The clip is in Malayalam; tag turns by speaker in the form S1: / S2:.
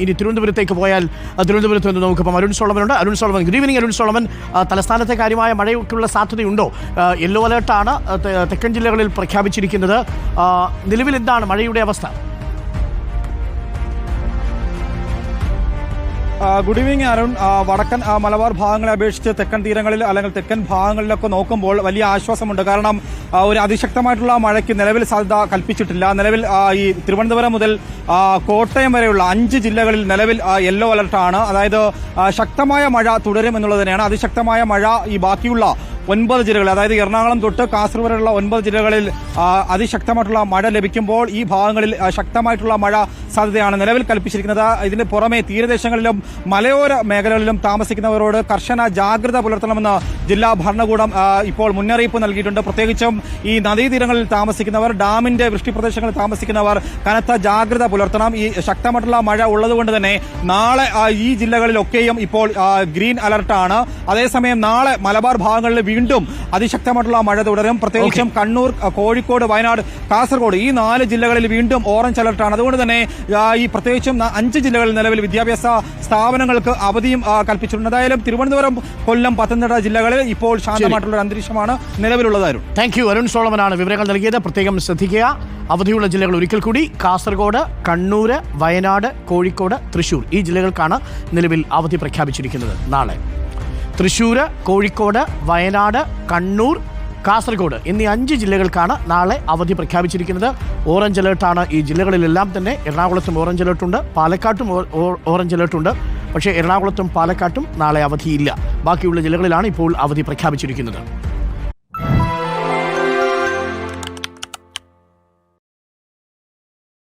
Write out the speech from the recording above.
S1: ഇനി തിരുവനന്തപുരത്തേക്ക് പോയാൽ തിരുവനന്തപുരത്ത് നിന്ന് നമുക്കിപ്പം Arun സോളമനുണ്ട്. Arun Solomon good evening Arun Solomon. തലസ്ഥാനത്തെ കാര്യമായ മഴയ്ക്കുള്ള സാധ്യതയുണ്ടോ? യെല്ലോ അലേർട്ടാണ് തെക്കൻ ജില്ലകളിൽ പ്രഖ്യാപിച്ചിരിക്കുന്നത്. നിലവിൽ എന്താണ് മഴയുടെ അവസ്ഥ?
S2: Good evening Arun. വടക്കൻ മലബാർ ഭാഗങ്ങളെ അപേക്ഷിച്ച് തെക്കൻ തീരങ്ങളിൽ അല്ലെങ്കിൽ തെക്കൻ ഭാഗങ്ങളിലൊക്കെ നോക്കുമ്പോൾ വലിയ ആശ്വാസമുണ്ട്. കാരണം ഒരു അതിശക്തമായിട്ടുള്ള മഴയ്ക്ക് നിലവിൽ സാധ്യത കൽപ്പിച്ചിട്ടില്ല. നിലവിൽ ഈ തിരുവനന്തപുരം മുതൽ കോട്ടയം വരെയുള്ള അഞ്ച് ജില്ലകളിൽ നിലവിൽ യെല്ലോ അലർട്ടാണ് അതായത് ശക്തമായ മഴ തുടരും എന്നുള്ളത് തന്നെയാണ്. അതിശക്തമായ മഴ ഈ ബാക്കിയുള്ള ഒൻപത് ജില്ലകളിൽ അതായത് എറണാകുളം തൊട്ട് കാസർഗോഡ് വരെയുള്ള ഒൻപത് ജില്ലകളിൽ അതിശക്തമായിട്ടുള്ള മഴ ലഭിക്കുമ്പോൾ ഈ ഭാഗങ്ങളിൽ ശക്തമായിട്ടുള്ള മഴ സാധ്യതയാണ് നിലവിൽ കൽപ്പിച്ചിരിക്കുന്നത്. ഇതിന് പുറമെ തീരദേശങ്ങളിലും മലയോര മേഖലകളിലും താമസിക്കുന്നവരോട് കർശന ജാഗ്രത പുലർത്തണമെന്ന് ജില്ലാ ഭരണകൂടം ഇപ്പോൾ മുന്നറിയിപ്പ് നൽകിയിട്ടുണ്ട്. പ്രത്യേകിച്ചും ഈ നദീതീരങ്ങളിൽ താമസിക്കുന്നവർ ഡാമിന്റെ വൃഷ്ടിപ്രദേശങ്ങളിൽ താമസിക്കുന്നവർ കനത്ത ജാഗ്രത പുലർത്തണം. ഈ ശക്തമായിട്ടുള്ള മഴ ഉള്ളതുകൊണ്ട് തന്നെ നാളെ ഈ ജില്ലകളിലൊക്കെയും ഇപ്പോൾ ഗ്രീൻ അലർട്ടാണ് അതേസമയം നാളെ മലബാർ ഭാഗങ്ങളിൽ വീണ്ടും അതിശക്തമായിട്ടുള്ള മഴ തുടരും. പ്രത്യേകിച്ചും കണ്ണൂർ കോഴിക്കോട് വയനാട് കാസർഗോഡ് ഈ നാല് ജില്ലകളിൽ വീണ്ടും ഓറഞ്ച് അലർട്ടാണ്. അതുകൊണ്ട് തന്നെ ഈ പ്രത്യേകിച്ചും അഞ്ച് ജില്ലകളിൽ നിലവിൽ വിദ്യാഭ്യാസ സ്ഥാപനങ്ങൾക്ക് അവധിയും കൽപ്പിച്ചിട്ടുണ്ട്. എന്തായാലും തിരുവനന്തപുരം കൊല്ലം പത്തനംതിട്ട ജില്ലകളിൽ ഇപ്പോൾ ശാന്തമായിട്ടുള്ള ഒരു അന്തരീക്ഷമാണ് നിലവിലുള്ളതായിരുന്നു.
S1: താങ്ക് യു അരുൺ സോളമനാണ് വിവരങ്ങൾ നൽകിയത്. പ്രത്യേകം ശ്രദ്ധിക്കുക. അവധിയുള്ള ജില്ലകൾ ഒരിക്കൽ കൂടി കാസർഗോഡ് കണ്ണൂർ വയനാട് കോഴിക്കോട് തൃശൂർ ഈ ജില്ലകൾക്കാണ് നിലവിൽ അവധി പ്രഖ്യാപിച്ചിരിക്കുന്നത് നാളെ. തൃശൂർ കോഴിക്കോട് വയനാട് കണ്ണൂർ കാസർഗോഡ് എന്നീ അഞ്ച് ജില്ലകൾക്കാണ് നാളെ അവധി പ്രഖ്യാപിച്ചിരിക്കുന്നത്. ഓറഞ്ച് അലേർട്ടാണ് ഈ ജില്ലകളിലെല്ലാം തന്നെ. എറണാകുളത്തും ഓറഞ്ച് അലേർട്ടുണ്ട് പാലക്കാട്ടും ഓറഞ്ച് അലേർട്ടുണ്ട് പക്ഷേ എറണാകുളത്തും പാലക്കാട്ടും നാളെ അവധിയില്ല. ബാക്കിയുള്ള ജില്ലകളിലാണ് ഇപ്പോൾ അവധി പ്രഖ്യാപിച്ചിരിക്കുന്നത്.